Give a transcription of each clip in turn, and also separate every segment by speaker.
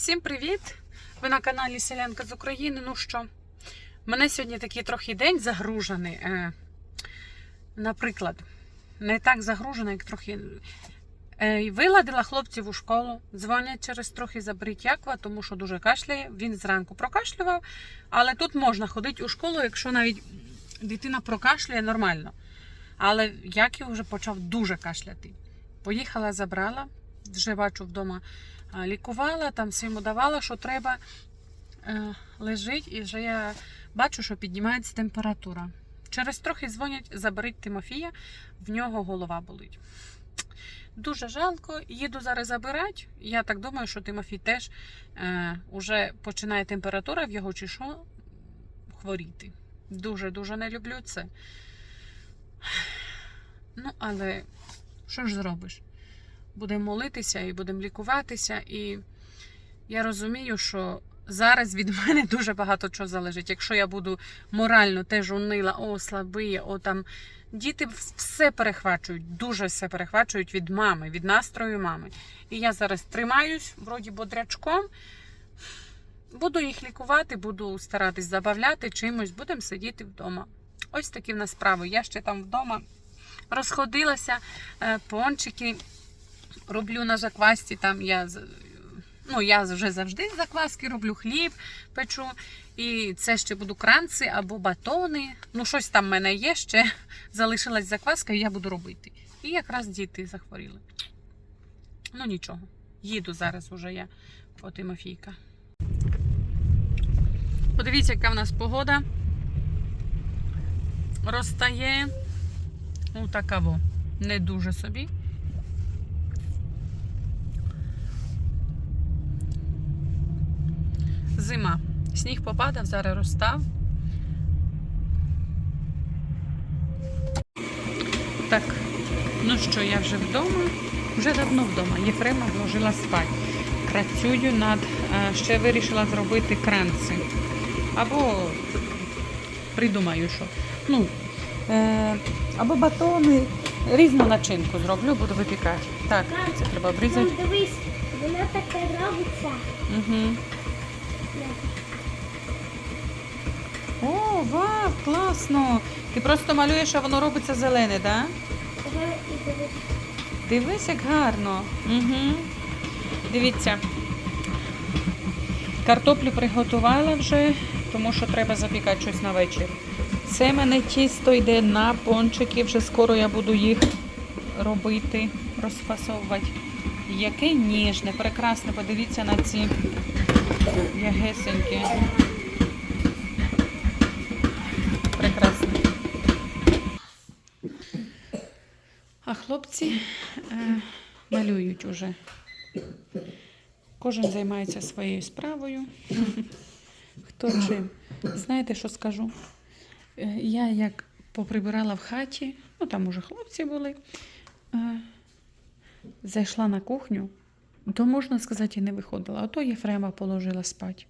Speaker 1: Всім привіт! Ви на каналі Селянка з України. Ну що, мене сьогодні такий трохи день загружений. Е, наприклад, не так загружений, як трохи. Е, виладила хлопців у школу, дзвонять через трохи заберіть Якова, тому що дуже кашляє. Він зранку прокашлював, але тут можна ходити у школу, якщо навіть дитина прокашлює нормально. Але Яків вже почав дуже кашляти. Поїхала, забрала, вже бачу вдома лікувала, там всім давала, що треба. Е, лежить, і вже я бачу, що піднімається температура. Через трохи дзвонять, заберіть Тимофія, в нього голова болить. Дуже жалко, їду зараз забирати. Я так думаю, що Тимофій теж е, уже починає температура в його чи що хворіти. Дуже-дуже не люблю це. Ну, але що ж зробиш? Будемо молитися і будемо лікуватися. І я розумію, що зараз від мене дуже багато чого залежить. Якщо я буду морально теж унила, о, слабий, о там. Діти все перехвачують, дуже все перехвачують від мами, від настрою мами. І я зараз тримаюсь, вроді бодрячком. Буду їх лікувати, буду старатись забавляти чимось, будемо сидіти вдома. Ось такі в нас справи. Я ще там вдома розходилася, е, пончики роблю на заквасті. Там я ну, я вже завжди закваски роблю, хліб печу. І це ще буду кранці або батони. Ну, щось там в мене є ще. Залишилась закваска, і я буду робити. І якраз діти захворіли. Ну нічого. Їду зараз уже я по Тимофійка. Подивіться, яка в нас погода. Розтає. Ну, така во. Не дуже собі. Зима. Сніг попадав, зараз розстав. Так, ну що, я вже вдома, вже давно вдома. Єфрема вложила спати. Працюю над, е, ще вирішила зробити кранці. Або придумаю, що. Ну, е, або батони, різну начинку зроблю, буду випікати. Так, це треба обрізати.
Speaker 2: Дивись, вона така робиться.
Speaker 1: Угу. О, вау, класно! Ти просто малюєш, а воно робиться зелене, так? Да?
Speaker 2: Дивись.
Speaker 1: Як гарно. Угу. Дивіться. Картоплю приготувала вже, тому що треба запікати щось на вечір. Це мене тісто йде на пончики, вже скоро я буду їх робити, розфасовувати. Яке ніжне, прекрасне, подивіться на ці ягесенькі. Прекрасно. А хлопці е, малюють уже. Кожен займається своєю справою. Хто чим. Знаєте, що скажу? Е, Я як поприбирала в хаті, ну там уже хлопці були, е, зайшла на кухню, то можна сказати, і не виходила. А то Єфрема положила спати.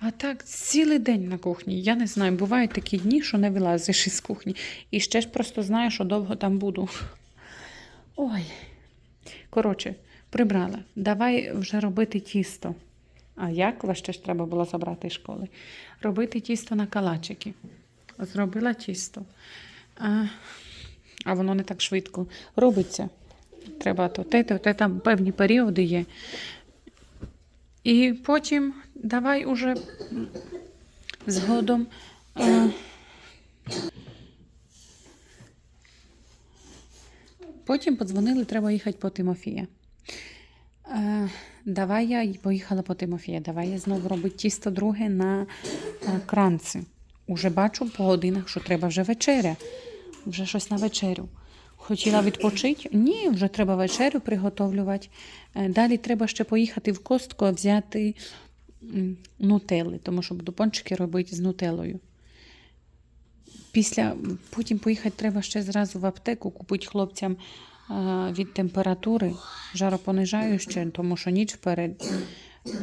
Speaker 1: А так, цілий день на кухні. Я не знаю, бувають такі дні, що не вилазиш із кухні. І ще ж просто знаю, що довго там буду. Ой. Коротше, прибрала. Давай вже робити тісто. А як вас ще ж треба було забрати з школи? Робити тісто на калачики. Зробила тісто. А, а воно не так швидко робиться. Треба то те, то те, там певні періоди є. І потім давай уже згодом. А, потім подзвонили, треба їхати по Тимофія. Е, давай я поїхала по Тимофія. Давай я знову робити тісто друге на е, кранці. Уже бачу по годинах, що треба вже вечеря. Вже щось на вечерю. Хотіла відпочити? Ні, вже треба вечерю приготовлювати. Е, Далі треба ще поїхати в костку взяти м, нутелли, тому що буду пончики робити з нутеллою. Після, потім поїхати треба ще зразу в аптеку, купити хлопцям від температури жаропонижаюче, тому що ніч вперед.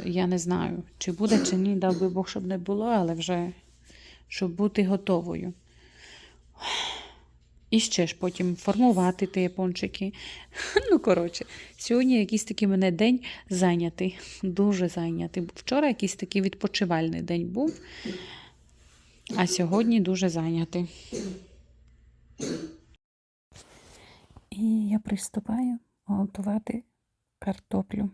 Speaker 1: Я не знаю, чи буде, чи ні, дав би Бог, щоб не було, але вже щоб бути готовою. І ще ж потім формувати ті пончики. Ну, коротше, сьогодні якийсь такий мене день зайнятий, дуже зайнятий. Вчора якийсь такий відпочивальний день був, а сьогодні дуже зайнятий. І я приступаю готувати картоплю.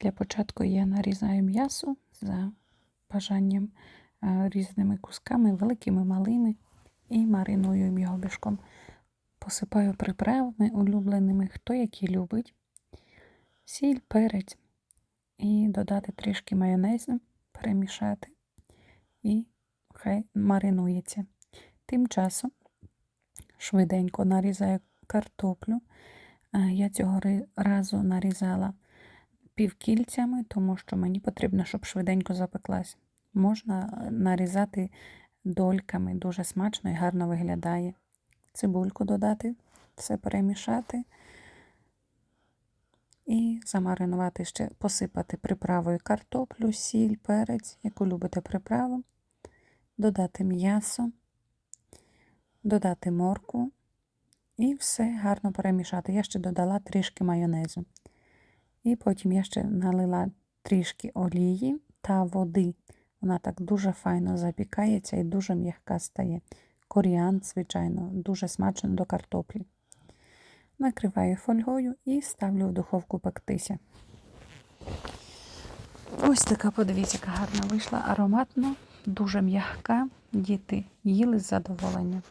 Speaker 1: Для початку я нарізаю м'ясо за бажанням е, різними кусками, великими, малими, і мариную його бішком. Посипаю приправами улюбленими, хто які любить. Сіль, перець. І додати трішки майонезу, перемішати. І хай маринується. Тим часом швиденько нарізаю картоплю. Е, Я цього разу нарізала півкільцями, тому що мені потрібно, щоб швиденько запеклась. Можна нарізати дольками, дуже смачно і гарно виглядає. Цибульку додати, все перемішати і замаринувати ще, посипати приправою картоплю, сіль, перець, яку любите приправу, додати м'ясо, додати морку і все гарно перемішати. Я ще додала трішки майонезу. І потім я ще налила трішки олії та води. Вона так дуже файно запікається і дуже м'яка стає. Коріант, звичайно, дуже смачно до картоплі. Накриваю фольгою і ставлю в духовку пектися. Ось така, подивіться, яка гарна вийшла, ароматно, дуже м'яка. Діти їли з задоволенням.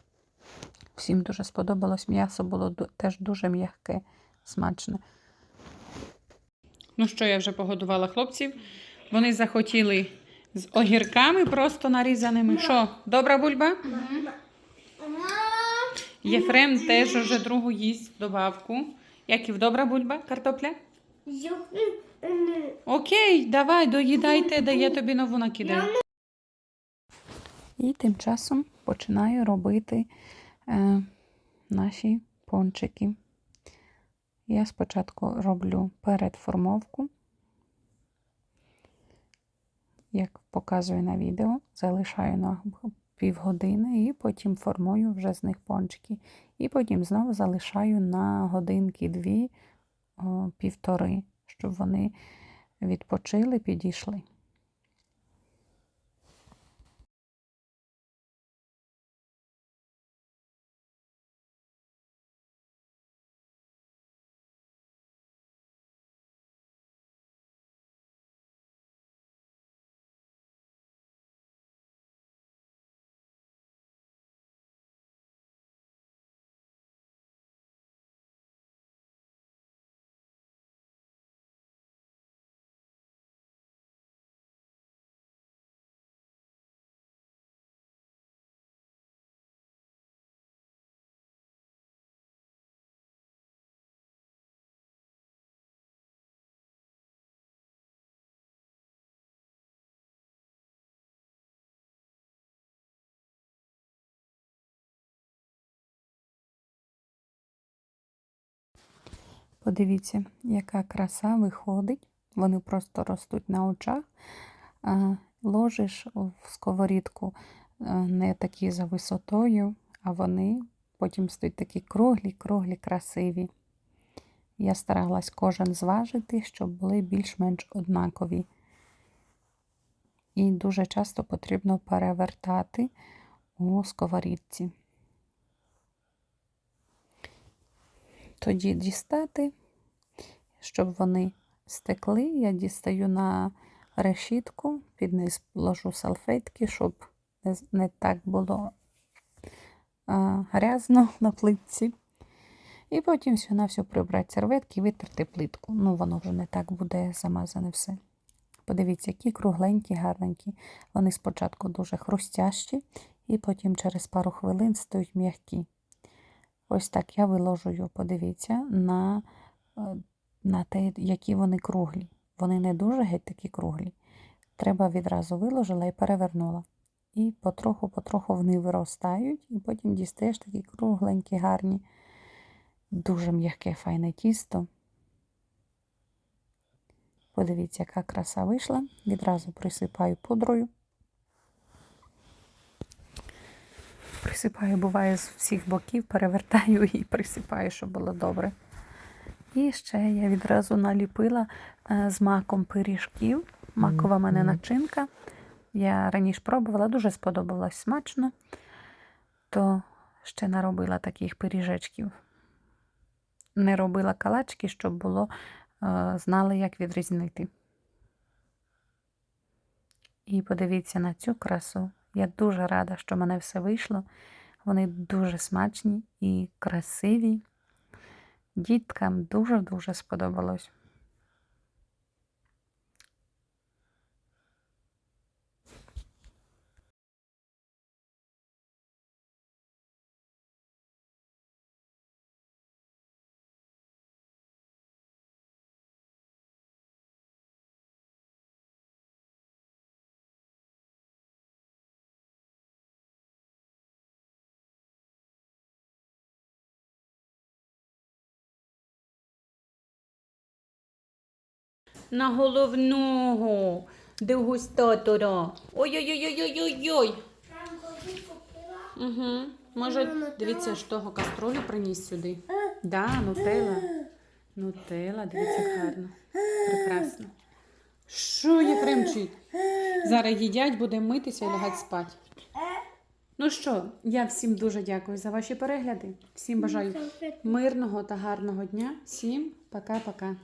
Speaker 1: Всім дуже сподобалось. М'ясо було теж дуже м'яке, смачне. Ну що, я вже погодувала хлопців. Вони захотіли з огірками просто нарізаними. Що, добра бульба? Єфрем теж уже другу їсть добавку. Яків добра бульба, картопля? Окей, давай, доїдайте, де я тобі нову накидаю. І тим часом починаю робити е, наші пончики. Я спочатку роблю передформовку, як показую на відео, залишаю на півгодини і потім формую вже з них пончики. І потім знову залишаю на годинки-дві, о, півтори, щоб вони відпочили, підійшли. Подивіться, яка краса виходить. Вони просто ростуть на очах. Ложиш в сковорідку не такі за висотою, а вони потім стають такі круглі, круглі, красиві. Я старалась кожен зважити, щоб були більш-менш однакові. І дуже часто потрібно перевертати у сковорідці. Тоді дістати, щоб вони стекли, я дістаю на решітку, під низ ложу салфетки, щоб не, так було а, грязно на плитці. І потім все на все прибрати серветки і витерти плитку. Ну, воно вже не так буде замазане все. Подивіться, які кругленькі, гарненькі. Вони спочатку дуже хрустящі, і потім через пару хвилин стають м'які. Ось так я виложую, подивіться, на, е, на те, які вони круглі. Вони не дуже геть такі круглі. Треба відразу виложила і перевернула. І потроху-потроху вони виростають, і потім дістаєш такі кругленькі, гарні. Дуже м'яке, файне тісто. Подивіться, яка краса вийшла. Відразу присипаю пудрою. Присипаю, буває з всіх боків, перевертаю і присипаю, щоб було добре. І ще я відразу наліпила е, з маком пиріжків. Макова в мене начинка. Я раніше пробувала, дуже сподобалось смачно, то ще наробила таких пиріжечків. Не робила калачки, щоб було, е, знали, як відрізнити. І подивіться на цю красу. Я дуже рада, що в мене все вийшло. Вони дуже смачні і красиві. Діткам дуже-дуже сподобалось.
Speaker 3: На головного дегустатора. Ой-ой-ой-ой-ой-ой. Угу. Може, дивіться, ж того каструлю приніс сюди. Да, нутелла. Нутелла, дивіться, гарно. Прекрасно. Що Єфремчик? Зараз їдять, будемо митися і лягати спати. Ну що, я всім дуже дякую за ваші перегляди. Всім бажаю мирного та гарного дня. Всім пока-пока.